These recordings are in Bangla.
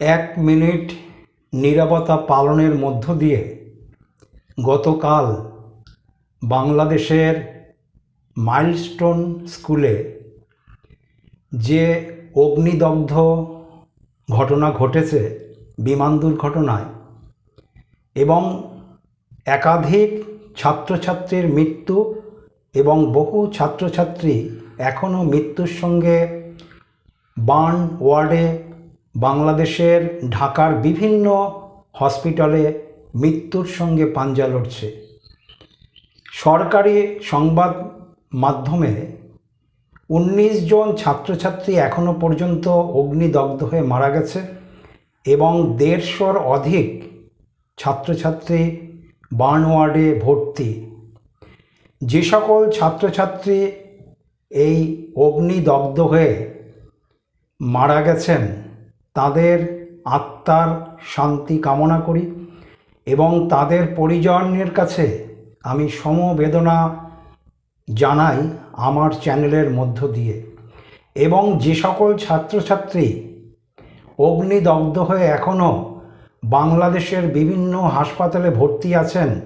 এক মিনিট নিরাপত্তা পালনের মধ্য দিয়ে গতকাল বাংলাদেশের মাইলস্টোন স্কুলে যে অগ্নিদগ্ধ ঘটনা ঘটেছে, বিমান দুর্ঘটনায়, এবং একাধিক ছাত্রছাত্রীর মৃত্যু এবং বহু ছাত্রছাত্রী এখনও মৃত্যুর সঙ্গে বার্ন ওয়ার্ডে বাংলাদেশের ঢাকার বিভিন্ন হসপিটালে মৃত্যুর সঙ্গে পাঞ্জা লড়ছে। সরকারি সংবাদ মাধ্যমে উনিশ জন ছাত্রছাত্রী এখনও পর্যন্ত অগ্নিদগ্ধ হয়ে মারা গেছে এবং দেড়শোর অধিক ছাত্রছাত্রী বার্ন ওয়ার্ডে ভর্তি। যে সকল ছাত্রছাত্রী এই অগ্নিদগ্ধ হয়ে মারা গেছেন তাদের আত্মার শান্তি কামনা করি এবং তাদের পরিজনের কাছে আমি সমবেদনা জানাই আমার চ্যানেলের মধ্য দিয়ে। এবং যে সকল ছাত্রছাত্রী অগ্নিদগ্ধ হয়ে এখনও বাংলাদেশের বিভিন্ন হাসপাতালে ভর্তি আছেন,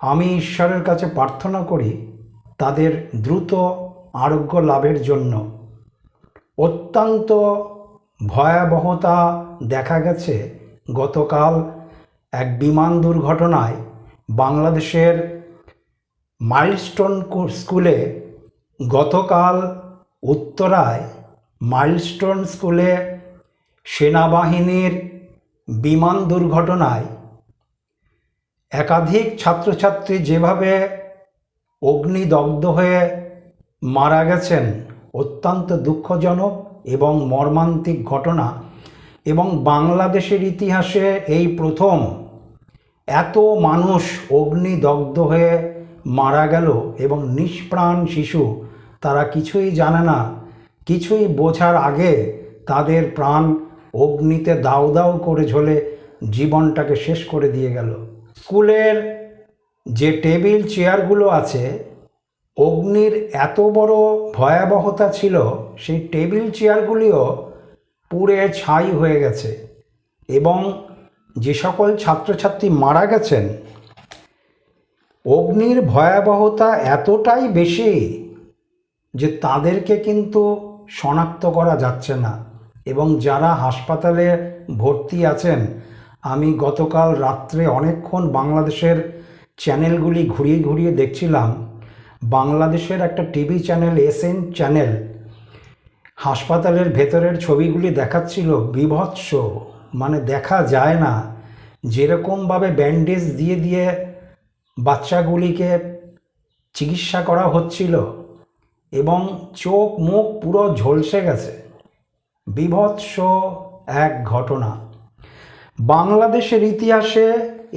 আমি ঈশ্বরের কাছে প্রার্থনা করি তাদের দ্রুত আরোগ্য লাভের জন্য। অত্যন্ত ভয়াবহতা দেখা গেছে গতকাল এক বিমান দুর্ঘটনায় বাংলাদেশের মাইলস্টোন স্কুলে গতকাল উত্তরায় মাইলস্টোন স্কুলে সেনাবাহিনীর বিমান দুর্ঘটনায় একাধিক ছাত্রছাত্রী যেভাবে অগ্নিদগ্ধ হয়ে মারা গেছেন, অত্যন্ত দুঃখজনক। এবং মর্মান্তিক ঘটনা এবং বাংলাদেশের ইতিহাসে এই প্রথম এত মানুষ অগ্নিদগ্ধ হয়ে মারা গেল এবং নিষ্প্রাণ শিশু, তারা কিছুই জানে না, কিছুই বোঝার আগে তাদের প্রাণ অগ্নিতে দাউ দাউ করে ঝলে জীবনটাকে শেষ করে দিয়ে গেল। স্কুলের যে টেবিল, চেয়ারগুলো আছে অগ্নির এত বড় ভয়াবহতা ছিল, সেই টেবিল চেয়ারগুলিও পুড়ে ছাই হয়ে গেছে এবং যে সকল ছাত্রছাত্রী মারা গেছেন, অগ্নির ভয়াবহতা এতটাই বেশি যে তাদেরকে কিন্তু শনাক্ত করা যাচ্ছে না এবং যারা হাসপাতালে ভর্তি আছেন, আমি গতকাল রাত্রে অনেকক্ষণ বাংলাদেশের চ্যানেলগুলি ঘুরিয়ে ঘুরিয়ে দেখছিলাম। বাংলাদেশের একটা টিভি চ্যানেল, এসএন চ্যানেল, হাসপাতালের ভেতরের ছবিগুলি দেখাচ্ছিল বিভৎস। মানে দেখা যায় না, যেরকমভাবে ব্যান্ডেজ দিয়ে দিয়ে বাচ্চাগুলিকে চিকিৎসা করা হচ্ছিল এবং চোখ মুখ পুরো ঝলসে গেছে। বিভৎস এক ঘটনা। বাংলাদেশের ইতিহাসে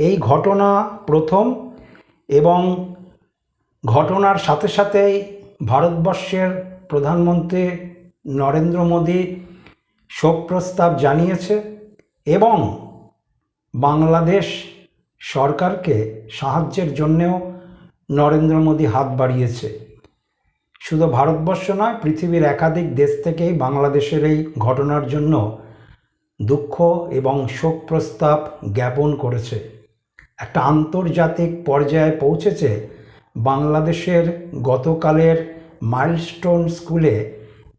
এই ঘটনা প্রথম এবং ঘটনার সাথে সাথেই ভারতবর্ষের প্রধানমন্ত্রী নরেন্দ্র মোদী শোক প্রস্তাব জানিয়েছে এবং বাংলাদেশ সরকারকে সাহায্যের জন্যেও নরেন্দ্র মোদী হাত বাড়িয়েছে। শুধু ভারতবর্ষ নয়, পৃথিবীর একাধিক দেশ থেকেই বাংলাদেশের এই ঘটনার জন্য দুঃখ এবং শোক প্রস্তাব জ্ঞাপন করেছে। একটা আন্তর্জাতিক পর্যায়ে পৌঁছেছে বাংলাদেশের গতকালের মাইলস্টোন স্কুলে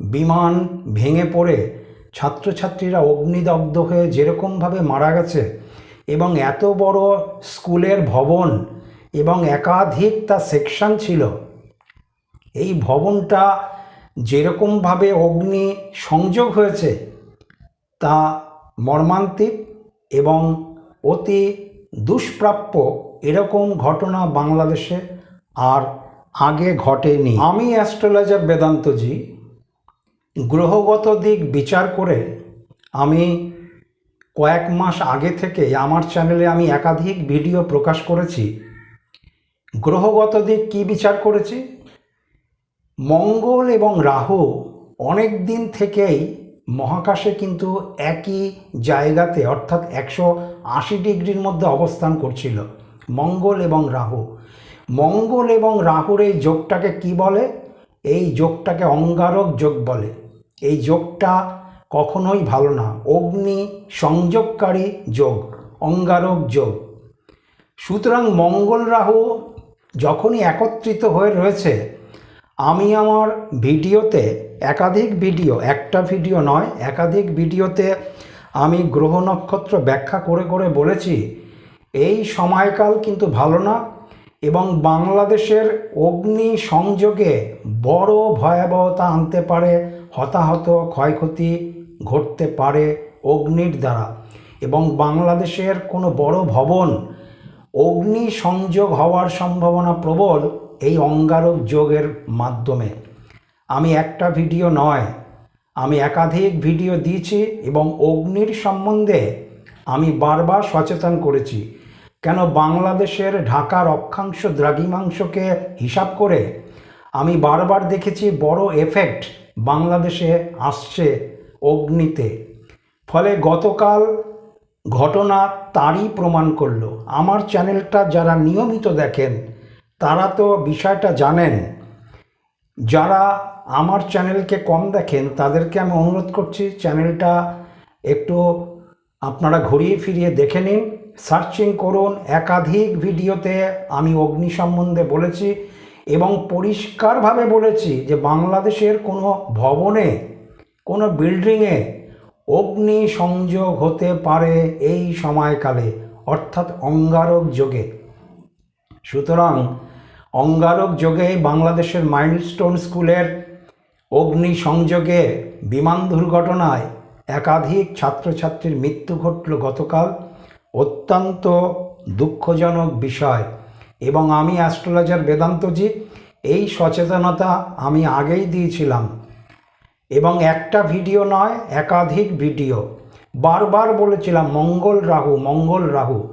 বিমান ভেঙে পড়ে ছাত্রছাত্রীরা অগ্নিদগ্ধ হয়ে যেরকমভাবে মারা গেছে এবং এত বড় স্কুলের ভবন এবং একাধিক তার সেকশন ছিল, এই ভবনটা যেরকমভাবে অগ্নি সংযোগ হয়েছে তা মর্মান্তিক এবং অতি দুষ্প্রাপ্য এরকম ঘটনা বাংলাদেশে আর আগে ঘটেনি। আমি অ্যাস্ট্রোলজার বেদান্তজি, গ্রহগত দিক বিচার করে আমি কয়েক মাস আগে থেকে আমার চ্যানেলে আমি একাধিক ভিডিও প্রকাশ করেছি। গ্রহগত দিক কী বিচার করেছি? মঙ্গল এবং রাহু অনেক দিন থেকেই মহাকাশে কিন্তু একই জায়গাতে, অর্থাৎ একশো আশি ডিগ্রির মধ্যে অবস্থান করছিল, মঙ্গল এবং রাহু। মঙ্গল এবং রাহুর এই যোগটাকে কি বলে? এই যোগটাকে অঙ্গারক যোগ বলে। এই যোগটা কখনোই ভালো না। অগ্নি সংযোগকারী যোগ, অঙ্গারক যোগ। সুতরাং মঙ্গল রাহু যখনই একত্রিত হয়ে রয়েছে, আমি আমার ভিডিওতে একাধিক ভিডিও, একটা ভিডিও নয়, একাধিক ভিডিওতে আমি গ্রহ নক্ষত্র ব্যাখ্যা করে করে বলেছি, এই সময়কাল কিন্তু ভালো না এবং বাংলাদেশের অগ্নি সংযোগে বড় ভয়াবহতা আনতে পারে, হতাহত ক্ষয়ক্ষতি ঘটতে পারে অগ্নির দ্বারা। এবং বাংলাদেশের কোনো বড় ভবন অগ্নি সংযোগ হওয়ার সম্ভাবনা প্রবল এই অঙ্গারক যোগের মাধ্যমে। আমি একটা ভিডিও নয়, আমি একাধিক ভিডিও দিয়েছি এবং অগ্নির সম্বন্ধে আমি বারবার সচেতন করেছি। কেন বাংলাদেশের ঢাকার অক্ষাংশ দ্রাঘিমাংশকে হিসাব করে? আমি বারবার দেখেছি বড় এফেক্ট বাংলাদেশে আসছে অগ্নিতে। ফলে গতকাল ঘটনা তারই প্রমাণ করল। আমার চ্যানেলটা যারা নিয়মিত দেখেন, তারা তো বিষয়টা জানেন। যারা আমার চ্যানেলকে কম দেখেন, তাদেরকে আমি অনুরোধ করছি চ্যানেলটা একটু আপনারা ঘুরিয়ে ফিরিয়ে দেখে নিন। সার্চিং করুন একাধিক ভিডিওতে, আমি অগ্নি সম্বন্ধে বলেছি এবং পরিষ্কারভাবে বলেছি যে বাংলাদেশের কোনো ভবনে, কোনো বিল্ডিংয়ে অগ্নি সংযোগ হতে পারে এই সময়কালে, অর্থাৎ অঙ্গারক যোগে। সুতরাং অঙ্গারক যোগে বাংলাদেশের মাইলস্টোন স্কুলের অগ্নি সংযোগে বিমান দুর্ঘটনায় একাধিক ছাত্রছাত্রীর মৃত্যু ঘটল গতকাল। অত্যন্ত দুঃখজনক বিষয়। এবং আমি অ্যাস্ট্রোলজার বেদান্তজি, এই সচেতনতা আমি আগেই দিয়েছিলাম। এবং একটা ভিডিও নয়, একাধিক ভিডিও। বারবার বলেছিলাম, মঙ্গল রাহু মঙ্গল রাহু।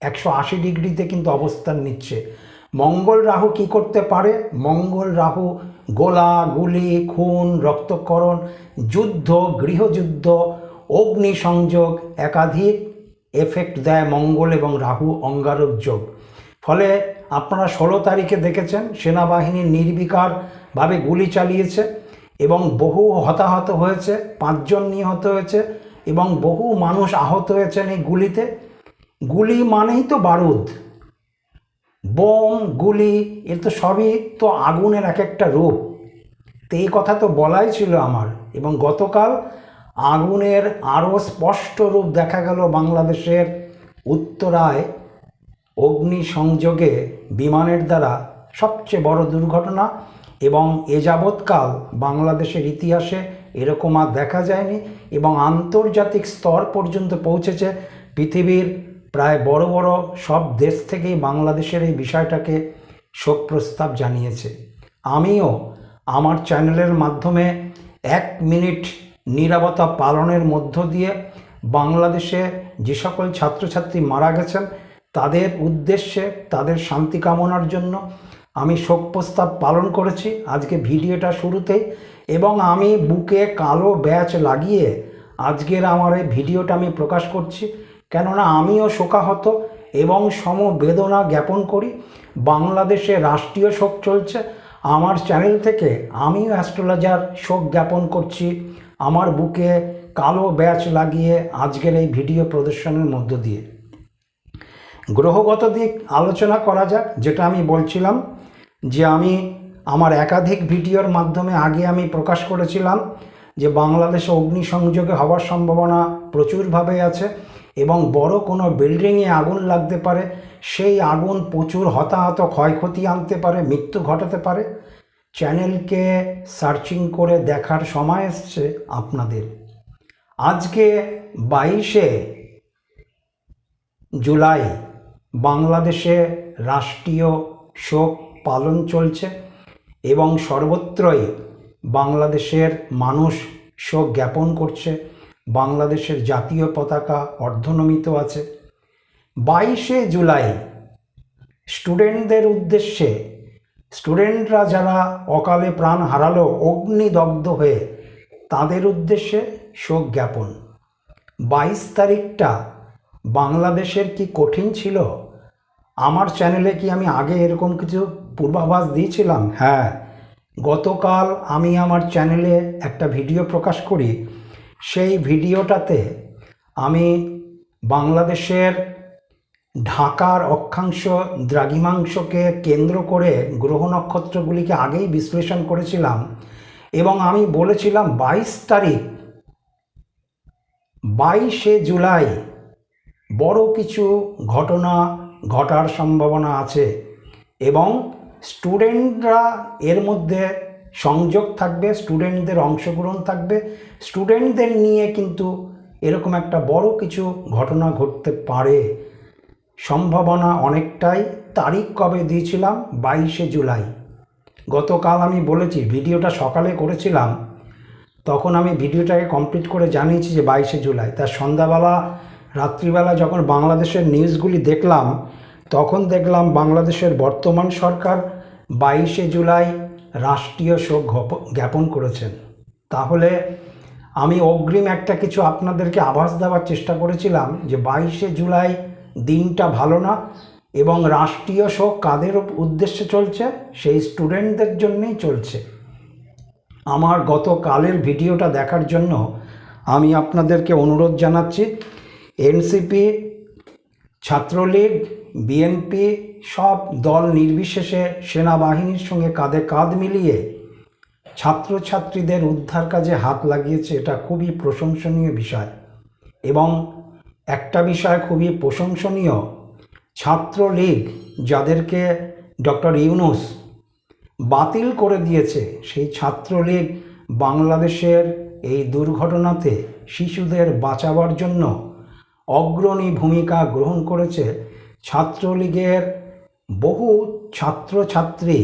একশো আশি ডিগ্রিতে কিন্তু অবস্থান নিচ্ছে। মঙ্গল রাহু কি করতে পারে? মঙ্গল রাহু গোলা, গুলি, খুন রক্তকরণ যুদ্ধ, গৃহযুদ্ধ, অগ্নিসংযোগ, একাধিক এফেক্ট দেয় মঙ্গল এবং রাহু অঙ্গারক যোগ। ফলে আপনারা ষোলো তারিখে দেখেছেন, সেনাবাহিনী নির্বিকারভাবে গুলি চালিয়েছে এবং বহু হতাহত হয়েছে, পাঁচজন নিহত হয়েছে এবং বহু মানুষ আহত হয়েছেন এই গুলিতে। গুলি মানেই তো বারুদ। বোম, গুলি এ তো সবই তো আগুনের এক একটা রূপ। তো এই কথা তো বলাই ছিল আমার এবং গতকাল আগুনের আরও স্পষ্ট রূপ দেখা গেল বাংলাদেশের উত্তরায় অগ্নি সংযোগে বিমানের দ্বারা সবচেয়ে বড় দুর্ঘটনা এবং এ যাবৎকাল বাংলাদেশের ইতিহাসে এরকম আর দেখা যায়নি এবং আন্তর্জাতিক স্তর পর্যন্ত পৌঁছেছে পৃথিবীর প্রায় বড় বড় সব দেশ থেকেই বাংলাদেশের এই বিষয়টাকে শোক প্রস্তাব জানিয়েছে। আমিও আমার চ্যানেলের মাধ্যমে এক মিনিট নীরবতা পালনের মধ্য দিয়ে বাংলাদেশে যে সকল ছাত্রছাত্রী মারা গেছেন, তাদের উদ্দেশ্যে, তাদের শান্তি কামনার জন্য আমি শোক প্রস্তাব পালন করেছি আজকে ভিডিওটা শুরুতেই এবং আমি বুকে কালো ব্যাচ লাগিয়ে আজকের আমার এই ভিডিওটা আমি প্রকাশ করছি। কেননা আমিও শোকাহত এবং সমবেদনা জ্ঞাপন করি। বাংলাদেশে রাষ্ট্রীয় শোক চলছে। আমার চ্যানেল থেকে আমিও অ্যাস্ট্রোলজার শোক জ্ঞাপন করছি। আমার বুকে কালো ব্যাচ লাগিয়ে আজকের এই ভিডিও প্রদর্শনের মধ্য দিয়ে। গ্রহগত দিক আলোচনা করা যাক, যেটা আমি বলছিলাম যে আমি আমার একাধিক ভিডিওর মাধ্যমে আগে আমি প্রকাশ করেছিলাম যে বাংলাদেশে অগ্নিসংযোগে হওয়ার সম্ভাবনা প্রচুরভাবে আছে এবং বড় কোনো বিল্ডিংয়ে আগুন লাগতে পারে, সেই আগুন প্রচুর হতাহত, ক্ষয়ক্ষতি আনতে পারে, মৃত্যু ঘটাতে পারে। চ্যানেলকে সার্চিং করে দেখার সময় এসছে আপনাদের। আজকে বাইশে জুলাই বাংলাদেশে রাষ্ট্রীয় শোক পালন চলছে এবং সর্বত্রই বাংলাদেশের মানুষ শোক জ্ঞাপন করছে। বাংলাদেশের জাতীয় পতাকা অর্ধনমিত আছে। বাইশে জুলাই স্টুডেন্টদের উদ্দেশ্যে স্টুডেন্টরা যারা অকালে প্রাণ হারালো, অগ্নিদগ্ধ হয়ে, তাদের উদ্দেশ্যে শোক জ্ঞাপন। বাইশ তারিখটা বাংলাদেশের কি কঠিন ছিল? আমার চ্যানেলে কি আমি আগে এরকম কিছু পূর্বাভাস দিয়েছিলাম? হ্যাঁ গতকাল আমি আমার চ্যানেলে একটা ভিডিও প্রকাশ করি। সেই ভিডিওটাতে আমি বাংলাদেশের ঢাকার অক্ষাংশ দ্রাঘিমাংশকে কেন্দ্র করে গ্রহ নক্ষত্রগুলিকে আগেই বিশ্লেষণ করেছিলাম এবং আমি বলেছিলাম বাইশ তারিখ, বাইশে জুলাই বড় কিছু ঘটনা ঘটার সম্ভাবনা আছে এবং স্টুডেন্টরা এর মধ্যে সংযোগ থাকবে, স্টুডেন্টদের অংশগ্রহণ থাকবে। স্টুডেন্টদের নিয়ে কিন্তু এরকম একটা বড় কিছু ঘটনা ঘটতে পারে। সম্ভাবনা অনেকটাই তারিখ কবে দিয়েছিলাম? বাইশে জুলাই। গতকাল আমি বলেছি, ভিডিওটা সকালে করেছিলাম। তখন আমি ভিডিওটাকে কমপ্লিট করে জানিয়েছি যে বাইশে জুলাই। তার সন্ধ্যাবেলা, রাত্রিবেলা যখন বাংলাদেশের নিউজগুলি দেখলাম, তখন দেখলাম বাংলাদেশের বর্তমান সরকার বাইশে জুলাই রাষ্ট্রীয় শোক জ্ঞাপন করেছেন। তাহলে আমি অগ্রিম একটা কিছু আপনাদেরকে আভাস দেওয়ার চেষ্টা করেছিলাম যে বাইশে জুলাই দিনটা ভালো না এবং রাষ্ট্রীয় শোক কাদের উদ্দেশ্যে চলছে? সেই স্টুডেন্টদের জন্যেই চলছে। আমার গতকালের ভিডিওটা দেখার জন্য আমি আপনাদেরকে অনুরোধ জানাচ্ছি, এনসিপি, ছাত্রলীগ, বিএনপি সব দল নির্বিশেষে সেনাবাহিনীর সঙ্গে কাঁধে কাঁধ মিলিয়ে ছাত্রছাত্রীদের উদ্ধার কাজে হাত লাগিয়েছে, এটা খুবই প্রশংসনীয় বিষয়। এবং একটা বিষয় খুবই প্রশংসনীয়। ছাত্রলীগ যাদেরকে ডক্টর ইউনুস বাতিল করে দিয়েছে, সেই ছাত্রলীগ বাংলাদেশের এই দুর্ঘটনাতে শিশুদের বাঁচাবার জন্য অগ্রণী ভূমিকা গ্রহণ করেছে ছাত্রলীগের বহু ছাত্রছাত্রী।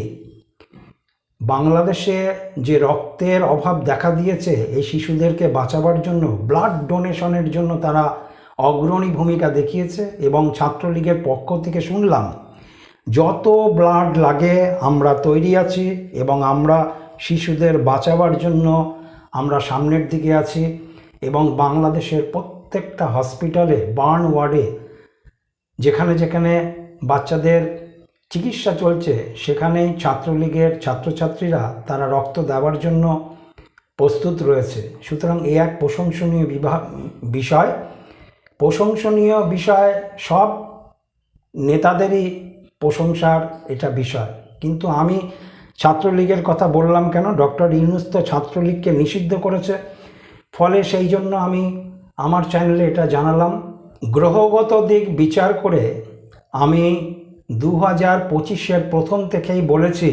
বাংলাদেশে যে রক্তের অভাব দেখা দিয়েছে, এই শিশুদেরকে বাঁচাবার জন্য ব্লাড ডোনেশনের জন্য তারা অগ্রণী ভূমিকা দেখিয়েছে এবং ছাত্রলীগের পক্ষ থেকে শুনলাম, যত ব্লাড লাগে আমরা তৈরি আছি এবং আমরা শিশুদের বাঁচাবার জন্য আমরা সামনের দিকে আছি এবং বাংলাদেশের প্রত্যেকটা হসপিটালে, বার্ন ওয়ার্ডে, যেখানে যেখানে বাচ্চাদের চিকিৎসা চলছে, সেখানেই ছাত্রলীগের ছাত্রছাত্রীরা তারা রক্ত দেওয়ার জন্য প্রস্তুত রয়েছে। সুতরাং এ এক প্রশংসনীয় বিভাগ বিষয়। প্রশংসনীয় বিষয় সব নেতাদেরই প্রশংসার এটা বিষয়। কিন্তু আমি ছাত্রলীগের কথা বললাম কেন? ডক্টর ইউনুস তো ছাত্রলীগকে নিষিদ্ধ করেছে। ফলে সেই জন্য আমি আমার চ্যানেলে এটা জানালাম। গ্রহগত দিক বিচার করে আমি দু হাজার পঁচিশের প্রথম থেকেই বলেছি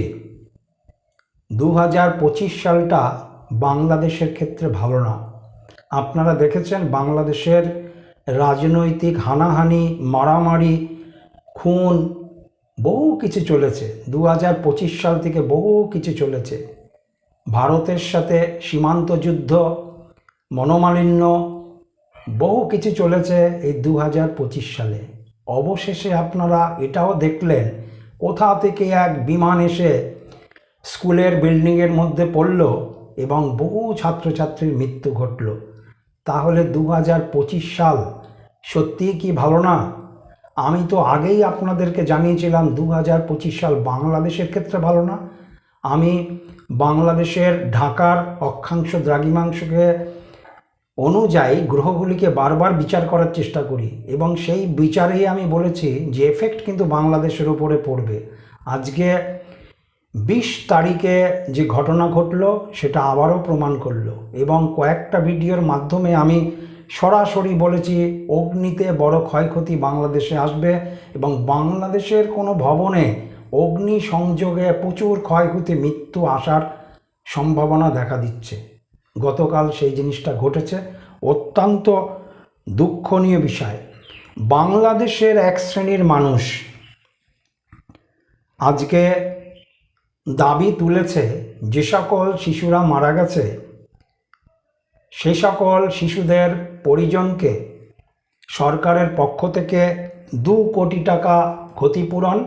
দু হাজার পঁচিশ সালটা বাংলাদেশের ক্ষেত্রে ভালো না। আপনারা দেখেছেন বাংলাদেশের রাজনৈতিক হানাহানি, মারামারি, খুন, বহু কিছু চলেছে। দু হাজার পঁচিশ সাল থেকে বহু কিছু চলেছে। ভারতের সাথে সীমান্ত যুদ্ধ, মনোমালিন্য, বহু কিছু চলেছে এই দু হাজার পঁচিশ সালে। অবশেষে আপনারা এটাও দেখলেন, কোথা থেকে এক বিমান এসে স্কুলের বিল্ডিংয়ের মধ্যে পড়ল এবং বহু ছাত্রছাত্রীর মৃত্যু ঘটল। তাহলে দু হাজার পঁচিশ সাল সত্যিই কি ভালো না? আমি তো আগেই আপনাদেরকে জানিয়েছিলাম দু হাজার পঁচিশ সাল বাংলাদেশের ক্ষেত্রে ভালো না। আমি বাংলাদেশের ঢাকার অক্ষাংশ দ্রাঘিমাংশকে অনুযায়ী গ্রহগুলিকে বারবার বিচার করার চেষ্টা করি এবং সেই বিচারেই আমি বলেছি যে এফেক্ট কিন্তু বাংলাদেশের উপরে পড়বে। আজকে বিশ তারিখে যে ঘটনা ঘটলো, সেটা আবারও প্রমাণ করল এবং কয়েকটা ভিডিওর মাধ্যমে আমি সরাসরি বলেছি, অগ্নিতে বড় ক্ষয়ক্ষতি বাংলাদেশে আসবে এবং বাংলাদেশের কোনো ভবনে অগ্নি সংযোগে প্রচুর ক্ষয়ক্ষতি, মৃত্যু আসার সম্ভাবনা দেখা দিচ্ছে। গতকাল সেই জিনিসটা ঘটেছে। অত্যন্ত দুঃখনীয় বিষয়। বাংলাদেশের এক শ্রেণির মানুষ আজকে দাবি তুলেছে, যে সকল শিশুরা মারা গেছে, সে সকল শিশুদের পরিজনকে সরকারের পক্ষ থেকে দু কোটি টাকা ক্ষতিপূরণ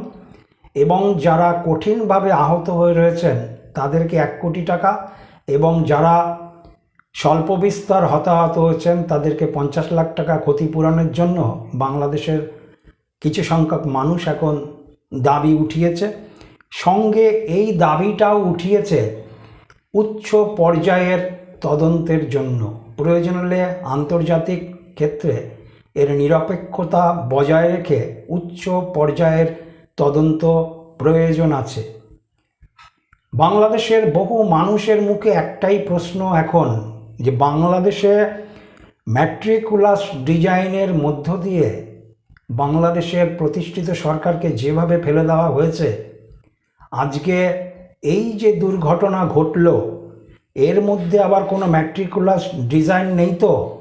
এবং যারা কঠিনভাবে আহত হয়ে রয়েছেন তাদেরকে এক কোটি টাকা এবং যারা স্বল্প বিস্তর হতাহত হয়েছেন তাদেরকে পঞ্চাশ লাখ টাকা ক্ষতিপূরণের জন্য বাংলাদেশের কিছু সংখ্যক মানুষ এখন দাবি উঠিয়েছে। সঙ্গে এই দাবিটাও উঠিয়েছে উচ্চ পর্যায়ের তদন্তের জন্য। প্রয়োজন হলে আন্তর্জাতিক ক্ষেত্রে এর নিরপেক্ষতা বজায় রেখে উচ্চ পর্যায়ের তদন্ত প্রয়োজন আছে। বাংলাদেশের বহু মানুষের মুখে একটাই প্রশ্ন এখন, যে বাংলাদেশে ম্যাট্রিকুলাস ডিজাইনের মধ্য দিয়ে বাংলাদেশের প্রতিষ্ঠিত সরকারকে যেভাবে ফেলে দেওয়া হয়েছে, আজকে এই যে দুর্ঘটনা ঘটল এর মধ্যে আবার কোনো ম্যাট্রিকুলাস ডিজাইন নেই তো?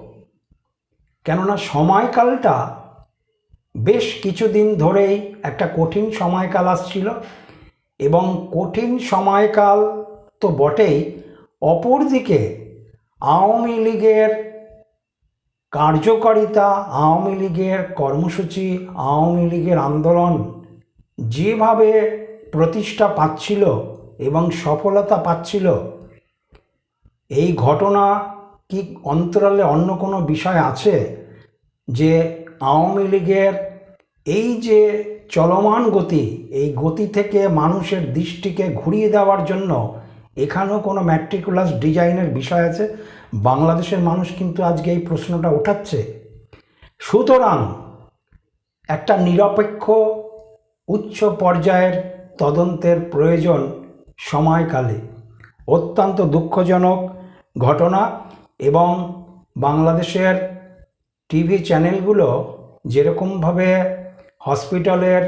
কেননা সময়কালটা বেশ কিছুদিন ধরেই একটা কঠিন সময়কাল আসছিল এবং কঠিন সময়কাল তো বটেই। অপরদিকে আওয়ামী লীগের কার্যকারিতা, আওয়ামী লীগের কর্মসূচি, আওয়ামী লীগের আন্দোলন যেভাবে প্রতিষ্ঠা পাচ্ছিল এবং সফলতা পাচ্ছিল এই ঘটনা কি অন্তরালে অন্য কোনো বিষয় আছে? যে আওয়ামী লীগের এই যে চলমান গতি, এই গতি থেকে মানুষের দৃষ্টিকে ঘুরিয়ে দেওয়ার জন্য এখানেও কোনো ম্যাট্রিকুলাস ডিজাইনের বিষয় আছে? বাংলাদেশের মানুষ কিন্তু আজকে এই প্রশ্নটা ওঠাচ্ছে সুতরাং একটা নিরপেক্ষ উচ্চ পর্যায়ের তদন্তের প্রয়োজন সময়কালে। অত্যন্ত দুঃখজনক ঘটনা এবং বাংলাদেশের টিভি চ্যানেলগুলো যেরকমভাবে হসপিটালের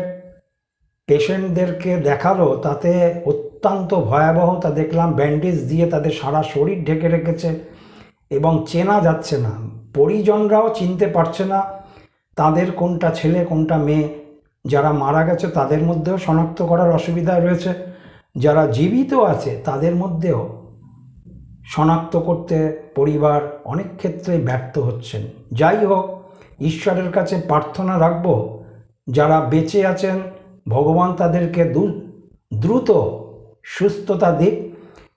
পেশেন্টদেরকে দেখাল, তাতে অত্যন্ত ভয়াবহতা দেখলাম। ব্যান্ডেজ দিয়ে তাদের সারা শরীর ঢেকে রেখেছে এবং চেনা যাচ্ছে না। পরিজনরাও চিনতে পারছে না তাদের কোনটা ছেলে, কোনটা মেয়ে। যারা মারা গেছে তাদের মধ্যেও শনাক্ত করার অসুবিধা রয়েছে। যারা জীবিত আছে তাদের মধ্যেও শনাক্ত করতে পরিবার অনেক ক্ষেত্রে ব্যর্থ হচ্ছেন। যাই হোক, ঈশ্বরের কাছে প্রার্থনা রাখব, যারা বেঁচে আছেন, ভগবান তাদেরকে দ্রুত সুস্থতা দিক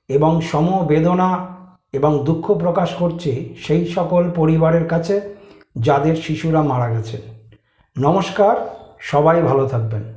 এবং সমবেদনা এবং দুঃখ প্রকাশ করছি সেই সকল পরিবারের কাছে, যাদের শিশুরা মারা গেছে নমস্কার, সবাই ভালো থাকবেন।